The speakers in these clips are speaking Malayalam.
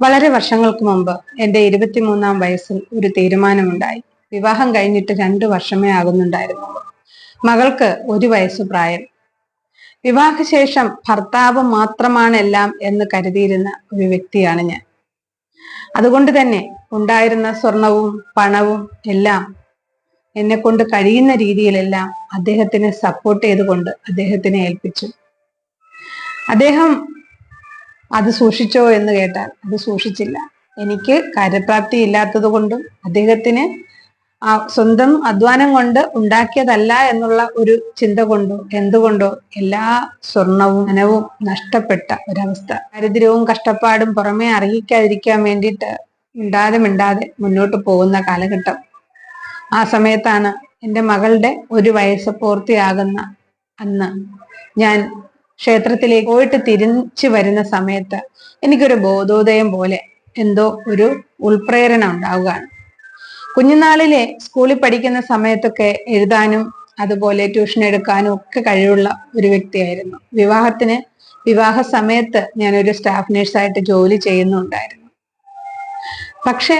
വളരെ വർഷങ്ങൾക്ക് മുമ്പ് എന്റെ ഇരുപത്തിമൂന്നാം വയസ്സിൽ ഒരു തീരുമാനമുണ്ടായി. വിവാഹം കഴിഞ്ഞിട്ട് രണ്ടു വർഷമേ ആകുന്നുണ്ടായിരുന്നുള്ളൂ. മകൾക്ക് ഒരു വയസ്സ് പ്രായം. വിവാഹശേഷം ഭർത്താവ് മാത്രമാണ് എല്ലാം എന്ന് കരുതിയിരുന്ന ഒരു വ്യക്തിയാണ് ഞാൻ. അതുകൊണ്ട് തന്നെ ഉണ്ടായിരുന്ന സ്വർണവും പണവും എല്ലാം എന്നെ കൊണ്ട് കഴിയുന്ന രീതിയിലെല്ലാം അദ്ദേഹത്തിനെ സപ്പോർട്ട് ചെയ്തുകൊണ്ട് അദ്ദേഹത്തിനെ ഏൽപ്പിച്ചു. അദ്ദേഹം അത് സൂക്ഷിച്ചോ എന്ന് കേട്ടാൽ അത് സൂക്ഷിച്ചില്ല. എനിക്ക് കാര്യപ്രാപ്തി ഇല്ലാത്തത് കൊണ്ടും അദ്ദേഹത്തിന് ആ സ്വന്തം അധ്വാനം കൊണ്ട് ഉണ്ടാക്കിയതല്ല എന്നുള്ള ഒരു ചിന്ത കൊണ്ടോ എന്തുകൊണ്ടോ എല്ലാ സ്വർണവും ധനവും നഷ്ടപ്പെട്ട ഒരവസ്ഥ. ദാരിദ്ര്യവും കഷ്ടപ്പാടും പുറമേ അറിയിക്കാതിരിക്കാൻ വേണ്ടിയിട്ട് മിണ്ടാതെ മിണ്ടാതെ മുന്നോട്ട് പോകുന്ന കാലഘട്ടം. ആ സമയത്താണ് എന്റെ മകളുടെ ഒരു വയസ്സ് പൂർത്തിയാകുന്ന അന്ന് ഞാൻ ക്ഷേത്രത്തിലേക്ക് പോയിട്ട് തിരിച്ചു വരുന്ന സമയത്ത് എനിക്കൊരു ബോധോദയം പോലെ എന്തോ ഒരു ഉൾപ്രേരണ ഉണ്ടാവുകയാണ്. കുഞ്ഞുനാളിലെ സ്കൂളിൽ പഠിക്കുന്ന സമയത്തൊക്കെ എഴുതാനും അതുപോലെ ട്യൂഷൻ എടുക്കാനും ഒക്കെ കഴിവുള്ള ഒരു വ്യക്തിയായിരുന്നു. വിവാഹത്തിന് വിവാഹ സമയത്ത് ഞാനൊരു സ്റ്റാഫ് നേഴ്സായിട്ട് ജോലി ചെയ്യുന്നുണ്ടായിരുന്നു. പക്ഷെ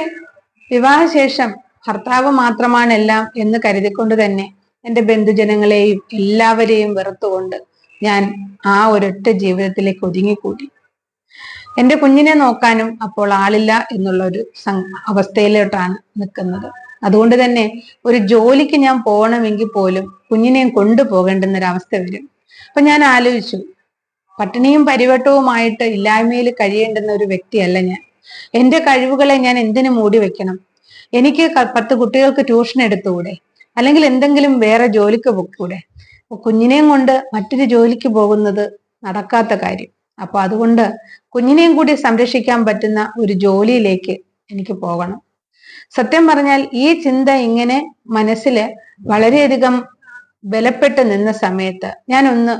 വിവാഹശേഷം ഭർത്താവ് മാത്രമാണ് എല്ലാം എന്ന് കരുതിക്കൊണ്ട് തന്നെ എന്റെ ബന്ധുജനങ്ങളെയും എല്ലാവരെയും വെറുത്തുകൊണ്ട് ഞാൻ ആ ഒരൊറ്റ ജീവിതത്തിലേക്ക് ഒതുങ്ങിക്കൂടി. എന്റെ കുഞ്ഞിനെ നോക്കാനും അപ്പോൾ ആളില്ല എന്നുള്ള ഒരു അവസ്ഥയിലോട്ടാണ് നിൽക്കുന്നത്. അതുകൊണ്ട് തന്നെ ഒരു ജോലിക്ക് ഞാൻ പോകണമെങ്കിൽ പോലും കുഞ്ഞിനെയും കൊണ്ടുപോകേണ്ടുന്നൊരവസ്ഥ വരും. അപ്പൊ ഞാൻ ആലോചിച്ചു പട്ടിണിയും പരിവട്ടവുമായിട്ട് ഇല്ലായ്മയിൽ കഴിയേണ്ടുന്ന ഒരു വ്യക്തിയല്ല ഞാൻ. എന്റെ കഴിവുകളെ ഞാൻ എന്തിനു മൂടി വെക്കണം? എനിക്ക് പത്ത് കുട്ടികൾക്ക് ട്യൂഷൻ എടുത്തുകൂടെ? അല്ലെങ്കിൽ എന്തെങ്കിലും വേറെ ജോലിക്ക് പോക്കൂടെ? കുഞ്ഞിനെയും കൊണ്ട് മറ്റൊരു ജോലിക്ക് പോകുന്നത് നടക്കാത്ത കാര്യം. അപ്പൊ അതുകൊണ്ട് കുഞ്ഞിനെയും കൂടി സംരക്ഷിക്കാൻ പറ്റുന്ന ഒരു ജോലിയിലേക്ക് എനിക്ക് പോകണം. സത്യം പറഞ്ഞാൽ ഈ ചിന്ത ഇങ്ങനെ മനസ്സിൽ വളരെയധികം ബലപ്പെട്ട് നിന്ന സമയത്ത് ഞാനൊന്ന്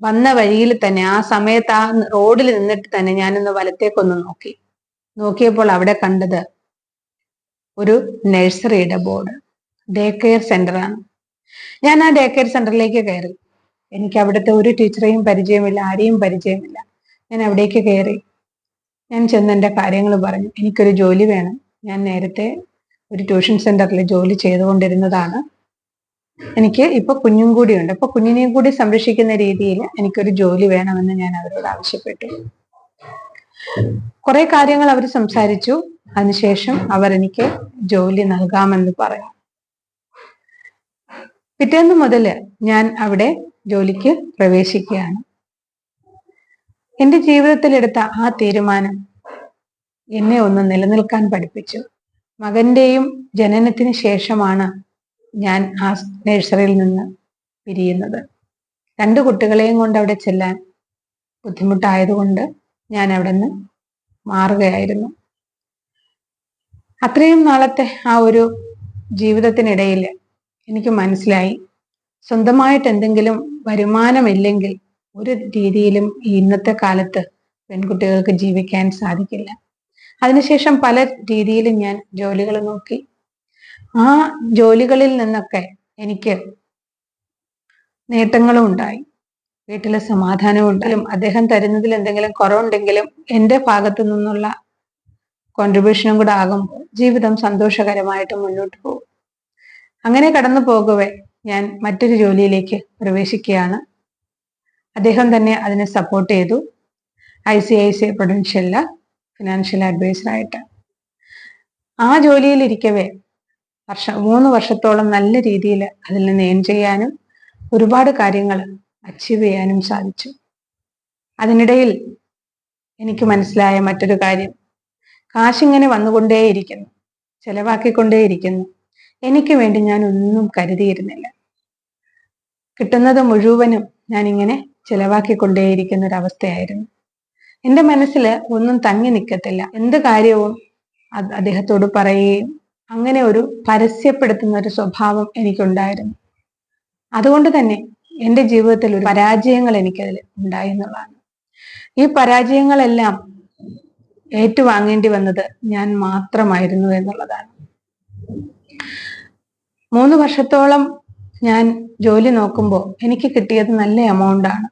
വന്ന വഴിയിൽ തന്നെ ആ സമയത്ത് ആ റോഡിൽ നിന്നിട്ട് തന്നെ ഞാനൊന്ന് വലത്തേക്കൊന്ന് നോക്കി. നോക്കിയപ്പോൾ അവിടെ കണ്ടത് ഒരു നഴ്സറിയുടെ ബോർഡ്. ഡേ കെയർ സെന്ററാണ്. ഞാൻ ആ ഡേ കെയർ സെന്ററിലേക്ക് കയറി. എനിക്ക് അവിടുത്തെ ഒരു ടീച്ചറെയും പരിചയമില്ല ആരെയും പരിചയമില്ല. ഞാൻ അവിടേക്ക് കയറി. ഞാൻ ചെന്ന് എന്റെ കാര്യങ്ങൾ പറഞ്ഞു. എനിക്കൊരു ജോലി വേണം. ഞാൻ നേരത്തെ ഒരു ട്യൂഷൻ സെന്ററിൽ ജോലി ചെയ്തുകൊണ്ടിരുന്നതാണ്. എനിക്ക് ഇപ്പൊ കുഞ്ഞും ഉണ്ട് അപ്പൊ കുഞ്ഞിനെയും കൂടി സംരക്ഷിക്കുന്ന രീതിയിൽ എനിക്കൊരു ജോലി വേണമെന്ന് ഞാൻ അവരോട് ആവശ്യപ്പെട്ടു. കുറെ കാര്യങ്ങൾ അവർ സംസാരിച്ചു. അതിനുശേഷം അവർ എനിക്ക് ജോലി നൽകാമെന്ന് പറഞ്ഞു. പിറ്റേന്ന് മുതൽ ഞാൻ അവിടെ ജോലിക്ക് പ്രവേശിക്കുകയാണ്. എന്റെ ജീവിതത്തിലെടുത്ത ആ തീരുമാനം എന്നെ ഒന്ന് നിലനിൽക്കാൻ പഠിപ്പിച്ചു. മകന്റെയും ജനനത്തിന് ശേഷമാണ് ഞാൻ ആ നഴ്സറിയിൽ നിന്ന് പിരിയുന്നത്. രണ്ട് കുട്ടികളെയും കൊണ്ട് അവിടെ ചെല്ലാൻ ബുദ്ധിമുട്ടായതുകൊണ്ട് ഞാൻ അവിടെ നിന്ന് മാറുകയായിരുന്നു. അത്രയും നാളത്തെ ആ ഒരു ജീവിതത്തിനിടയിൽ എനിക്ക് മനസ്സിലായി. സ്വന്തമായിട്ട് എന്തെങ്കിലും വരുമാനമില്ലെങ്കിൽ ഒരു രീതിയിലും ഈ ഇന്നത്തെ കാലത്ത് പെൺകുട്ടികൾക്ക് ജീവിക്കാൻ സാധിക്കില്ല. അതിനുശേഷം പല രീതിയിലും ഞാൻ ജോലികൾ നോക്കി. ആ ജോലികളിൽ നിന്നൊക്കെ എനിക്ക് നേട്ടങ്ങളും ഉണ്ടായി. വീട്ടിലെ സമാധാനവും ഉണ്ടായാലും അദ്ദേഹം തരുന്നതിൽ എന്തെങ്കിലും കുറവുണ്ടെങ്കിലും എന്റെ ഭാഗത്തു നിന്നുള്ള കോൺട്രിബ്യൂഷനും കൂടെ ആകുമ്പോൾ ജീവിതം സന്തോഷകരമായിട്ട് മുന്നോട്ട് പോകും. അങ്ങനെ കടന്നു പോകവേ ഞാൻ മറ്റൊരു ജോലിയിലേക്ക് പ്രവേശിക്കുകയാണ്. അദ്ദേഹം തന്നെ അതിനെ സപ്പോർട്ട് ചെയ്തു. ഐ സി ഐ സി പ്രൊഡൻഷ്യലിൽ ഫിനാൻഷ്യൽ അഡ്വൈസറായിട്ട് ആ ജോലിയിലിരിക്കവേ വർഷം മൂന്ന് വർഷത്തോളം നല്ല രീതിയിൽ അതിൽ നിന്ന് ഏൺ ചെയ്യാനും ഒരുപാട് കാര്യങ്ങൾ അച്ചീവ് ചെയ്യാനും സാധിച്ചു. അതിനിടയിൽ എനിക്ക് മനസ്സിലായ മറ്റൊരു കാര്യം. കാശിങ്ങനെ വന്നുകൊണ്ടേയിരിക്കുന്നു ചെലവാക്കിക്കൊണ്ടേയിരിക്കുന്നു. എനിക്ക് വേണ്ടി ഞാൻ ഒന്നും കരുതിയിരുന്നില്ല. കിട്ടുന്നത് മുഴുവനും ഞാൻ ഇങ്ങനെ ചെലവാക്കിക്കൊണ്ടേയിരിക്കുന്ന ഒരു അവസ്ഥയായിരുന്നു എന്റെ മനസ്സിൽ ഒന്നും തങ്ങി നിൽക്കത്തില്ല എന്ത് കാര്യവും അദ്ദേഹത്തോട് പറയുകയും അങ്ങനെ ഒരു പരസ്യപ്പെടുത്തുന്ന ഒരു സ്വഭാവം എനിക്കുണ്ടായിരുന്നു. അതുകൊണ്ട് തന്നെ എന്റെ ജീവിതത്തിൽ ഒരു പരാജയങ്ങൾ എനിക്കതിൽ ഉണ്ടായി എന്നുള്ളതാണ്. ഈ പരാജയങ്ങളെല്ലാം ഏറ്റുവാങ്ങേണ്ടി വന്നത് ഞാൻ മാത്രമായിരുന്നു എന്നുള്ളതാണ്. മൂന്ന് വർഷത്തോളം ഞാൻ ജോലി നോക്കുമ്പോൾ എനിക്ക് കിട്ടിയത് നല്ല എമൗണ്ടാണ്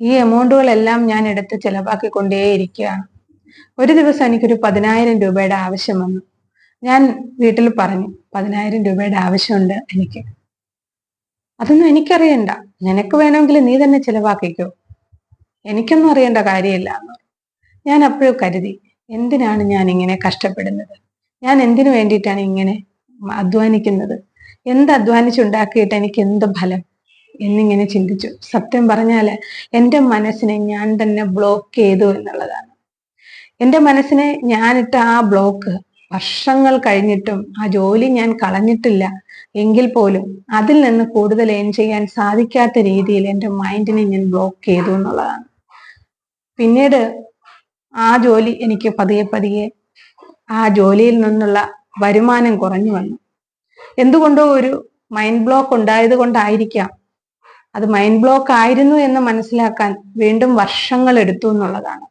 ഈ എമൗണ്ടുകളെല്ലാം ഞാൻ എടുത്ത് ചിലവാക്കിക്കൊണ്ടേയിരിക്കുകയാണ്. ഒരു ദിവസം എനിക്കൊരു പതിനായിരം രൂപയുടെ ആവശ്യം വന്നു. ഞാൻ വീട്ടിൽ പറഞ്ഞു പതിനായിരം രൂപയുടെ ആവശ്യമുണ്ട് എനിക്ക്. അതൊന്നും എനിക്കറിയണ്ട. നിനക്ക് വേണമെങ്കിൽ നീ തന്നെ ചിലവാക്കിക്കോ. എനിക്കൊന്നും അറിയേണ്ട കാര്യമില്ല. ഞാൻ അപ്പോഴും കരുതി എന്തിനാണ് ഞാൻ ഇങ്ങനെ കഷ്ടപ്പെടുന്നത്? ഞാൻ എന്തിനു വേണ്ടിയിട്ടാണ് ഇങ്ങനെ അധ്വാനിക്കുന്നത്. എന്ത് അധ്വാനിച്ചുണ്ടാക്കിയിട്ട് എനിക്ക് എന്ത് ഫലം? എന്നിങ്ങനെ ചിന്തിച്ചു. സത്യം പറഞ്ഞാൽ എന്റെ മനസ്സിനെ ഞാൻ തന്നെ ബ്ലോക്ക് ചെയ്തു എന്നുള്ളതാണ്. എന്റെ മനസ്സിനെ ഞാനിട്ട ആ ബ്ലോക്ക് വർഷങ്ങൾ കഴിഞ്ഞിട്ടും ആ ജോലി ഞാൻ കളഞ്ഞിട്ടില്ല. എങ്കിൽ പോലും അതിൽ നിന്ന് കൂടുതൽ ഏൺ ചെയ്യാൻ സാധിക്കാത്ത രീതിയിൽ എന്റെ മൈൻഡിനെ ഞാൻ ബ്ലോക്ക് ചെയ്തു എന്നുള്ളതാണ്. പിന്നീട് ആ ജോലി എനിക്ക് പതിയെ പതിയെ ആ ജോലിയിൽ നിന്നുള്ള വരുമാനം കുറഞ്ഞു വന്നു. എന്തുകൊണ്ടോ ഒരു മൈൻഡ് ബ്ലോക്ക് ഉണ്ടായത് കൊണ്ടായിരിക്കാം. അത് മൈൻഡ് ബ്ലോക്ക് ആയിരുന്നു എന്ന് മനസ്സിലാക്കാൻ വീണ്ടും വർഷങ്ങൾ എടുത്തു എന്നുള്ളതാണ്.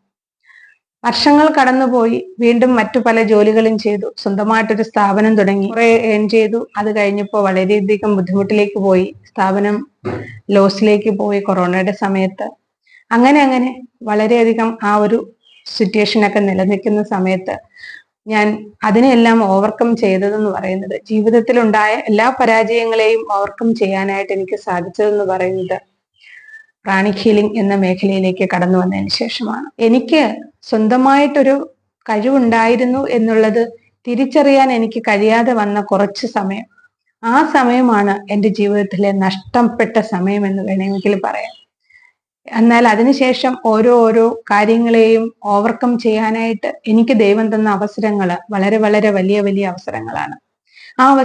വർഷങ്ങൾ കടന്നുപോയി വീണ്ടും മറ്റു പല ജോലികളും ചെയ്തു. സ്വന്തമായിട്ടൊരു സ്ഥാപനം തുടങ്ങി. കുറെ ഏൺ ചെയ്തു. അത് കഴിഞ്ഞപ്പോൾ വളരെയധികം ബുദ്ധിമുട്ടിലേക്ക് പോയി. സ്ഥാപനം ലോസിലേക്ക് പോയി കൊറോണയുടെ സമയത്ത്. അങ്ങനെ അങ്ങനെ വളരെയധികം ആ ഒരു സിറ്റുവേഷനൊക്കെ നിലനിൽക്കുന്ന സമയത്ത് ഞാൻ അതിനെല്ലാം ഓവർകം ചെയ്തതെന്ന് പറയുന്നത് ജീവിതത്തിൽ ഉണ്ടായ എല്ലാ പരാജയങ്ങളെയും ഓവർകം ചെയ്യാനായിട്ട് എനിക്ക് സാധിച്ചതെന്ന് പറയുന്നത് പ്രാണിക് ഹീലിംഗ് എന്ന മേഖലയിലേക്ക് കടന്നു വന്നതിന് ശേഷമാണ്. എനിക്ക് സ്വന്തമായിട്ടൊരു കഴിവുണ്ടായിരുന്നു എന്നുള്ളത് തിരിച്ചറിയാൻ എനിക്ക് കഴിയാതെ വന്ന കുറച്ച് സമയം. ആ സമയമാണ് എന്റെ ജീവിതത്തിലെ നഷ്ടപ്പെട്ട സമയം എന്ന് വേണമെങ്കിൽ പറയാം. എന്നാൽ അതിനുശേഷം ഓരോ ഓരോ കാര്യങ്ങളെയും ഓവർകം ചെയ്യാനായിട്ട് എനിക്ക് ദൈവം തന്ന അവസരങ്ങൾ വളരെ വളരെ വലിയ വലിയ അവസരങ്ങളാണ്. ആ